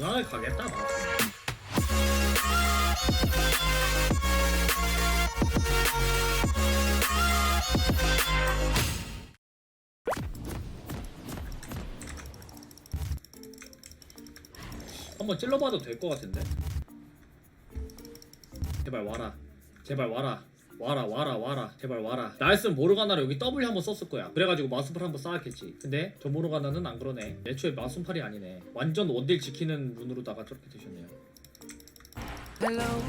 마지막에 가겠다 나. 한번 찔러봐도 될 것 같은데. 제발 와라. 제발 와라. 와라 와라 와라. 제발 와라. 나였으면 모르가나를 여기 W 한번 썼을 거야. 그래가지고 마순팔 한번 쌓았겠지. 근데 저 모르가나는 안 그러네. 애초에 마순팔이 아니네. 완전 원딜 지키는 문으로다가 저렇게 되셨네요. Hello.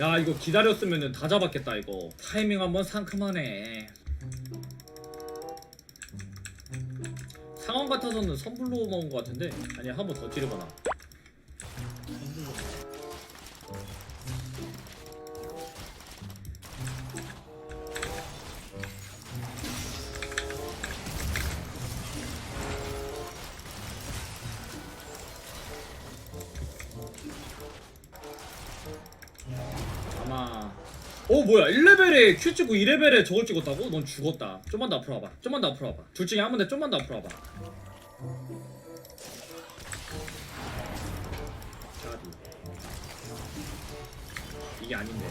야 이거 기다렸으면은 다 잡았겠다 이거. 타이밍 한번 상큼하네. 상황 같아서는 선불로 먹은 것 같은데? 아니야 한번 더 찌르거나 뭐야 1레벨에 큐 찍고 2레벨에 저걸 찍었다고? 넌 죽었다. 좀만 더 앞으로 와봐. 좀만 더 앞으로 와봐. 둘 중에 한 번에 좀만 더 앞으로 와봐. 자리. 이게 아닌데.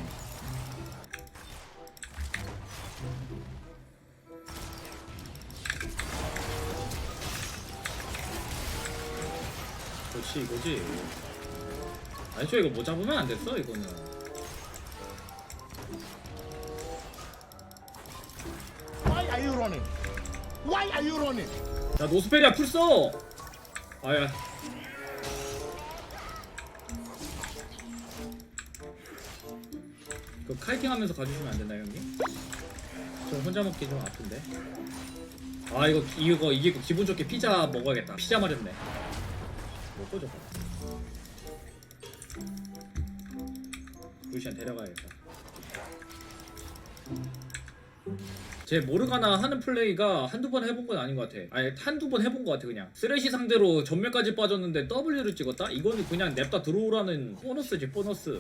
그렇지 이거지. 아니 저 이거 뭐 잡으면 안 됐어 이거는 Why are you running? 야 노스페리아 풀 써! 아야 그 카이팅 하면서 가주시면 안 되나요 형님? 저 혼자 먹기 좀 아픈데 아 이거 이거 이게 기분 좋게 피자 먹어야겠다 피자 마렵네 먹고 저거 루시안 데려가야겠다 제 모르가나 하는 플레이가 한두 번 해본 건 아닌 것 같아. 아니 한두 번 해본 것 같아 그냥. 쓰레쉬 상대로 전멸까지 빠졌는데 W를 찍었다? 이거는 그냥 냅다 들어오라는 보너스지 보너스.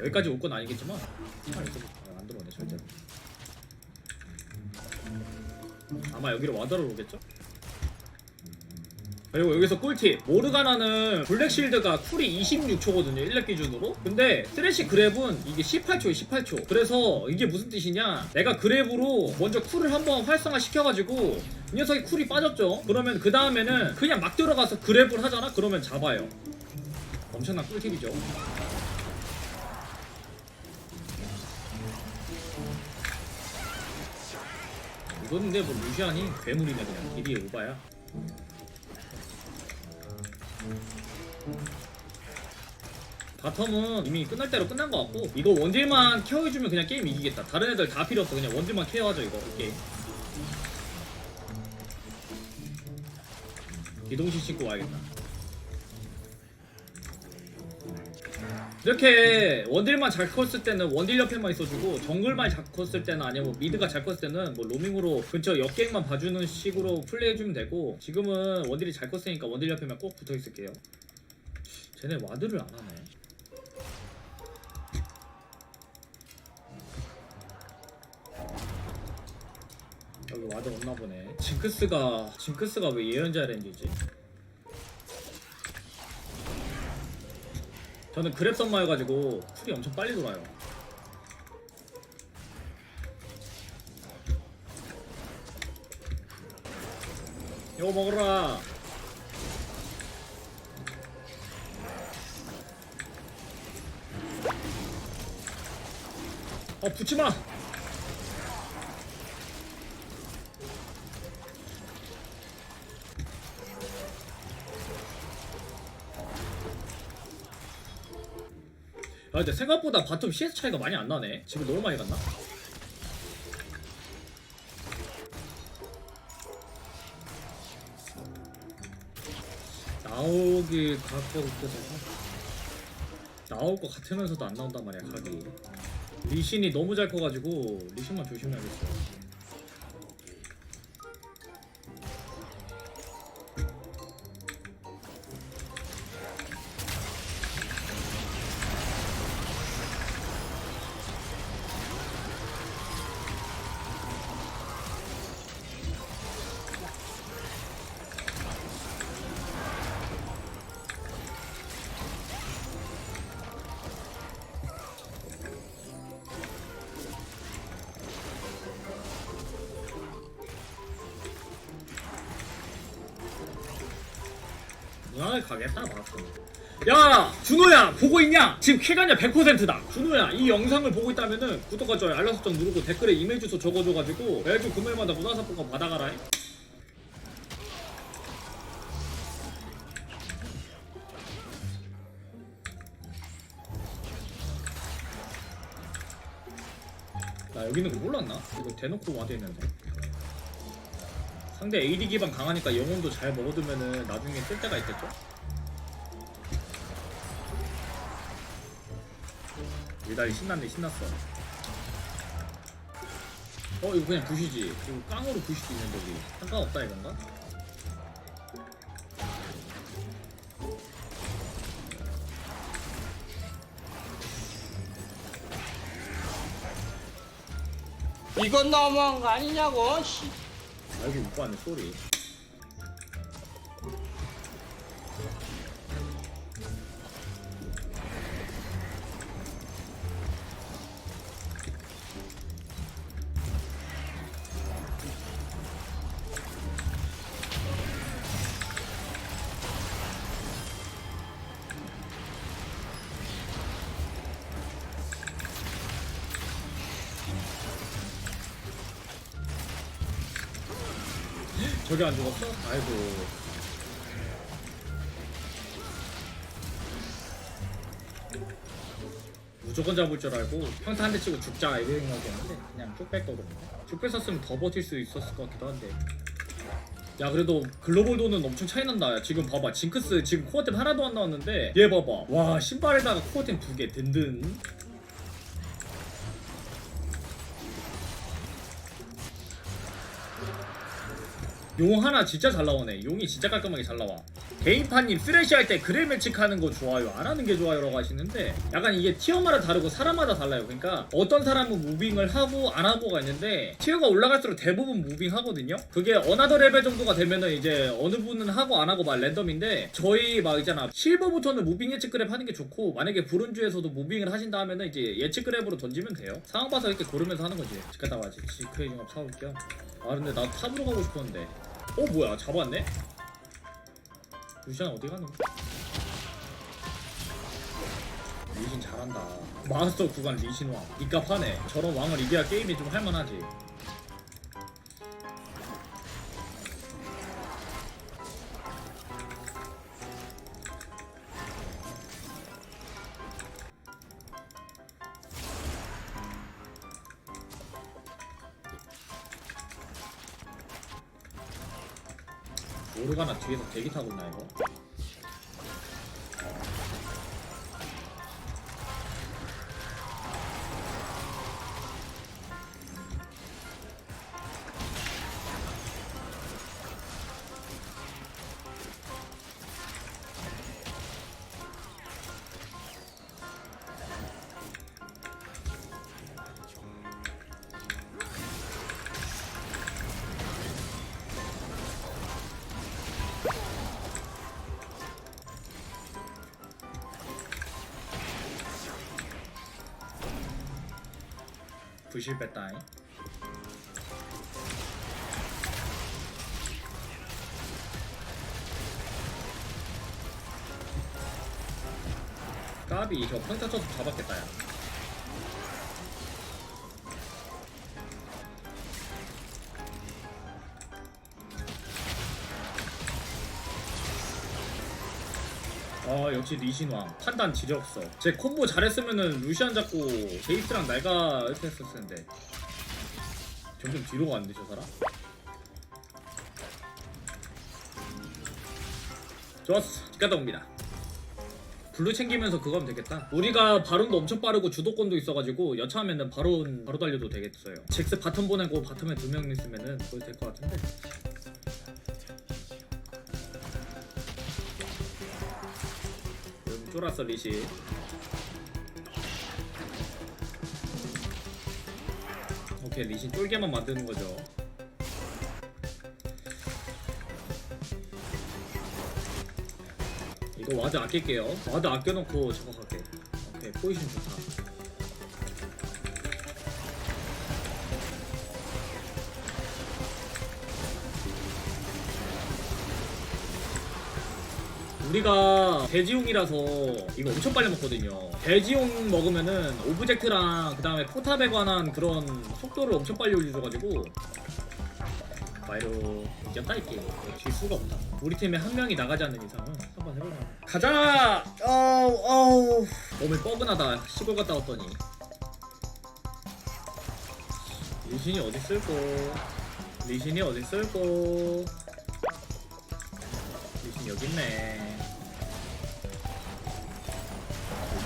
여기까지 올 건 아니겠지만 아, 이거 안 들어오네 절대로. 아마 여기로 와더로 오겠죠? 그리고 여기서 꿀팁. 모르가나는 블랙실드가 쿨이 26초거든요 1렙 기준으로. 근데 쓰레쉬 그랩은 이게 18초에 18초. 그래서 이게 무슨 뜻이냐? 내가 그랩으로 먼저 쿨을 한번 활성화 시켜가지고 이 녀석이 쿨이 빠졌죠. 그러면 그 다음에는 그냥 막 들어가서 그랩을 하잖아? 그러면 잡아요. 엄청난 꿀팁이죠. 이건 근데 뭐 루시안이 괴물이네 그냥. 길이 오바야 바텀은 이미 끝날 대로 끝난 것 같고 이거 원딜만 케어해주면 그냥 게임 이기겠다. 다른 애들 다 필요 없어. 그냥 원딜만 케어하죠 이거. 이 게임. 기동식 신고 와야겠다 이렇게 원딜만 잘 컸을 때는 원딜 옆에만 있어주고 정글만 잘 컸을 때는 아니면 뭐 미드가 잘 컸을 때는 뭐 로밍으로 근처 역갱만 봐주는 식으로 플레이해주면 되고 지금은 원딜이 잘 컸으니까 원딜 옆에만 꼭 붙어있을게요. 쟤네 와드를 안 하네. 여기 와드 없나 보네. 징크스가 징크스가 왜 예언자 렌즈지? 저는 그랩 선마여가지고 쿨이 엄청 빨리 돌아요. 이거 먹어라. 어 붙지마 아 근데 생각보다 바텀 CS 차이가 많이 안 나네. 지금 너무 많이 갔나? 나오길 갖고 있어서. 나올 것 같으면서도 안 나온단 말이야 각이. 리신이 너무 잘 커가지고 리신만 조심해야겠어 무난하게 가겠다 봤어 야 준호야 보고 있냐? 지금 쾌감이 100%다. 준호야 이 영상을 보고 있다면은 구독과 좋아요 알람 설정 누르고 댓글에 이메일 주소 적어줘가지고 매주 금요일마다 문화상품권 받아가라 나 여기 있는 거 몰랐나? 이거 대놓고 와드 있는데 상대 AD 기반 강하니까 영혼도 잘 먹어두면은 나중에 쓸 때가 있겠죠? 일달이 신났네 신났어 어 이거 그냥 부시지 이거 깡으로 부실 수 있는데 우리 상관없다 이건가? 이건 너무한 거 아니냐고 씨. 아 여기 못 봤네 쏘리 저기 안 죽었어? 아이고. 무조건 잡을 줄 알고 평타 한 대 치고 죽자 이런 생각이었는데 그냥 쭉 뺐거든요 쭉 뺐었으면 더 버틸 수 있었을 것 같기도 한데. 야 그래도 글로벌 돈은 엄청 차이 난다. 야, 지금 봐봐. 징크스 지금 코어템 하나도 안 나왔는데 얘 봐봐. 와 신발에다가 코어템 두 개. 든든 용 하나 진짜 잘 나오네. 용이 진짜 깔끔하게 잘 나와. 개인파님 쓰레쉬 할 때 그레 매직 하는 거 좋아요. 안 하는 게 좋아요라고 하시는데 약간 이게 티어마다 다르고 사람마다 달라요. 그러니까 어떤 사람은 무빙을 하고 안 하고가 있는데 티어가 올라갈수록 대부분 무빙 하거든요. 그게 어나더 레벨 정도가 되면은 이제 어느 분은 하고 안 하고 막 랜덤인데 저희 막 있잖아 실버부터는 무빙 예측 그랩 하는 게 좋고 만약에 브론즈에서도 무빙을 하신다 하면은 이제 예측 그랩으로 던지면 돼요. 상황 봐서 이렇게 고르면서 하는 거지. 집 갔다 와지. 지크레이징 업 사올 겸. 아 근데 나 탑으로 가고 싶었는데. 어 뭐야 잡았네? 루시안 어디 가는? 리신 잘한다. 마스터 구간 리신 왕. 니값 하네. 저런 왕을 이겨야 게임이 좀 할만하지. 대기 타고 있나 이거? 부실 뺐다잉. 까비 저 평타 쳐서 잡았겠다 야. 아 역시 리신왕. 판단 지렸어. 제 콤보 잘했으면은 루시안 잡고 제이스랑 날가 이렇게 했었을 텐데. 점점 뒤로 가는데 저 사람? 좋았어. 집 갔다 옵니다. 블루 챙기면서 그거 하면 되겠다. 우리가 바론도 엄청 빠르고 주도권도 있어가지고 여차하면은 바론 바로 달려도 되겠어요. 잭스 바텀 보내고 바텀에 두 명 있으면은 그거 될것 같은데 쫄았어 리시. 오케이 리신 쫄게만 만드는 거죠. 이거 와드 아낄게요. 와드 아껴놓고 저거 갈게. 오케이 포지션 좋다 우리가 돼지용이라서 이거 엄청 빨리 먹거든요. 돼지용 먹으면은 오브젝트랑 그 다음에 포탑에 관한 그런 속도를 엄청 빨리 올려줘가지고 마이로 이겼다 이 게임. 질 수가 없다. 우리 팀에 한 명이 나가지 않는 이상은 한번 해보자. 가자. 어우 어우. 몸이 뻐근하다. 시골 갔다 왔더니. 리신이 어디 있을꼬? 리신이 어디 있을꼬? 있네.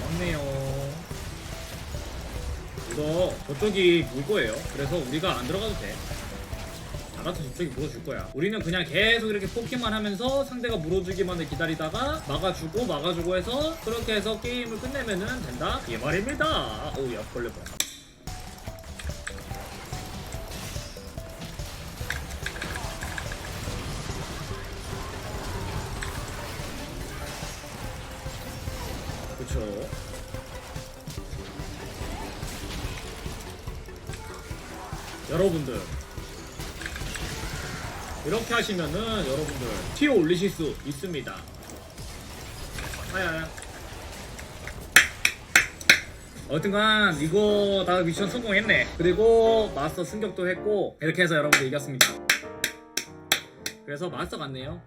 고맙네요. 이거 저쪽이 물 거예요. 그래서 우리가 안 들어가도 돼. 알아서 저쪽이 물어줄 거야. 우리는 그냥 계속 이렇게 포킹만 하면서 상대가 물어주기만을 기다리다가 막아주고 막아주고 해서 그렇게 해서 게임을 끝내면은 된다. 이 말입니다. 오야 벌레 봐. 여러분들 이렇게 하시면은 여러분들 티어 올리실 수 있습니다. 아야야. 어쨌든 이거 다 미션 성공했네. 그리고 마스터 승격도 했고 이렇게 해서 여러분들 이겼습니다. 그래서 마스터 같네요.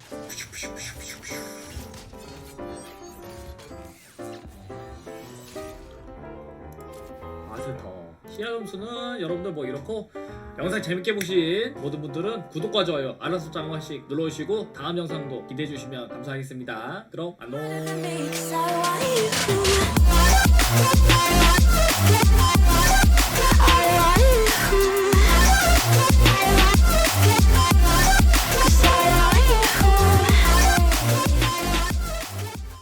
희한음수는 여러분들 뭐 이렇고 영상 재밌게 보신 모든 분들은 구독과 좋아요 알람 설정 한 번씩 눌러주시고 다음 영상도 기대해 주시면 감사하겠습니다. 그럼 안녕.